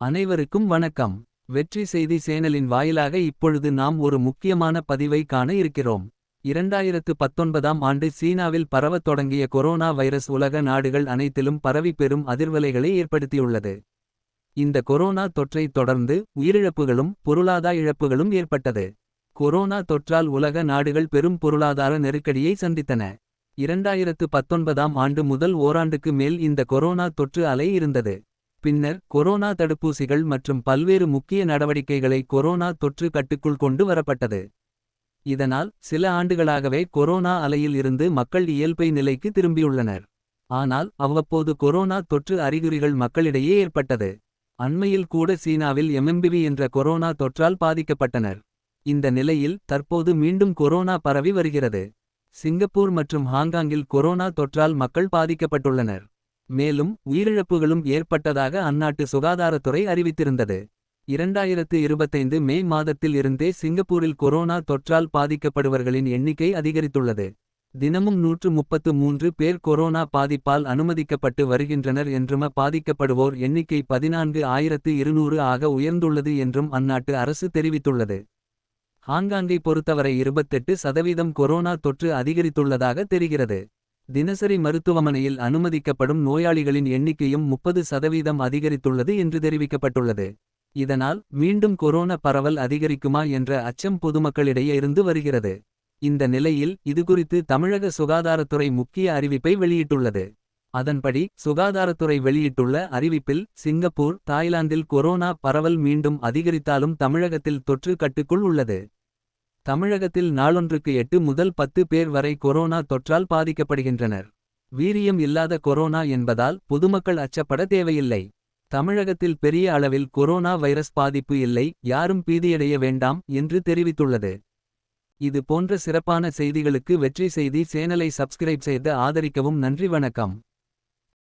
அனைவருக்கும் வணக்கம் வெற்றி செய்தி சேனலின் வாயிலாக இப்பொழுது நாம் ஒரு முக்கியமான பதிவை காண இருக்கிறோம். இரண்டாயிரத்து பத்தொன்பதாம் ஆண்டு சீனாவில் பரவத் தொடங்கிய கொரோனா வைரஸ் உலக நாடுகள் அனைத்திலும் பரவி பெறும் அதிர்வலைகளை ஏற்படுத்தியுள்ளது. இந்த கொரோனா தொற்றைத் தொடர்ந்து உயிரிழப்புகளும் பொருளாதா இழப்புகளும் ஏற்பட்டது. கொரோனா தொற்றால் உலக நாடுகள் பெரும் பொருளாதார நெருக்கடியை சந்தித்தன. இரண்டாயிரத்து பத்தொன்பதாம் ஆண்டு முதல் ஓராண்டுக்கு மேல் இந்த கொரோனா தொற்று அலை இருந்தது. பின்னர் கொரோனா தடுப்பூசிகள் மற்றும் பல்வேறு முக்கிய நடவடிக்கைகளை கொரோனா தொற்று கட்டுக்குள் கொண்டு வரப்பட்டது. இதனால் சில ஆண்டுகளாகவே கொரோனா அலையில் இருந்து மக்கள் இயல்பை நிலைக்கு திரும்பியுள்ளனர். ஆனால் அவ்வப்போது கொரோனா தொற்று அறிகுறிகள் மக்களிடையே ஏற்பட்டது. அண்மையில் கூட சீனாவில் எம்எம்பிவி என்ற கொரோனா தொற்றால் பாதிக்கப்பட்டனர். இந்த நிலையில் தற்போது மீண்டும் கொரோனா பரவி வருகிறது. சிங்கப்பூர் மற்றும் ஹாங்காங்கில் கொரோனா தொற்றால் மக்கள் பாதிக்கப்பட்டுள்ளனர். மேலும் உயிரிழப்புகளும் ஏற்பட்டதாக அந்நாட்டு சுகாதாரத்துறை அறிவித்திருந்தது. இரண்டாயிரத்து இருபத்தைந்து மே மாதத்தில் இருந்தே சிங்கப்பூரில் கொரோனா தொற்றால் பாதிக்கப்படுவர்களின் எண்ணிக்கை அதிகரித்துள்ளது. தினமும் நூற்று முப்பத்து மூன்று பேர் கொரோனா பாதிப்பால் அனுமதிக்கப்பட்டு வருகின்றனர் என்றும பாதிக்கப்படுவோர் எண்ணிக்கை பதினான்கு ஆயிரத்து இருநூறு ஆக உயர்ந்துள்ளது என்றும் அந்நாட்டு அரசு தெரிவித்துள்ளது. ஹாங்காங்கை பொறுத்தவரை 28 சதவீதம் கொரோனா தொற்று அதிகரித்துள்ளதாக தெரிகிறது. தினசரி மருத்துவமனையில் அனுமதிக்கப்படும் நோயாளிகளின் எண்ணிக்கையும் 30 சதவீதம் அதிகரித்துள்ளது என்று தெரிவிக்கப்பட்டுள்ளது. இதனால் மீண்டும் கொரோனா பரவல் அதிகரிக்குமா என்ற அச்சம் பொதுமக்களிடையே இருந்து வருகிறது. இந்த நிலையில் இதுகுறித்து தமிழக சுகாதாரத்துறை முக்கிய அறிவிப்பை வெளியிட்டுள்ளது. அதன்படி சுகாதாரத்துறை வெளியிட்டுள்ள அறிவிப்பில் சிங்கப்பூர் தாய்லாந்தில் கொரோனா பரவல் மீண்டும் அதிகரித்தாலும் தமிழகத்தில் தொற்று கட்டுக்குள் உள்ளது. தமிழகத்தில் நாளொன்றுக்கு எட்டு முதல் பத்து பேர் வரை கொரோனா தொற்றால் பாதிக்கப்படுகின்றனர். வீரியம் இல்லாத கொரோனா என்பதால் பொதுமக்கள் அச்சப்பட தேவையில்லை. தமிழகத்தில் பெரிய அளவில் கொரோனா வைரஸ் பாதிப்பு இல்லை யாரும் பீதியடைய வேண்டாம் என்று தெரிவித்துள்ளது. இது போன்ற சிறப்பான செய்திகளுக்கு வெற்றி செய்தி சேனலை சப்ஸ்கிரைப் செய்து ஆதரிக்கவும் நன்றி வணக்கம்.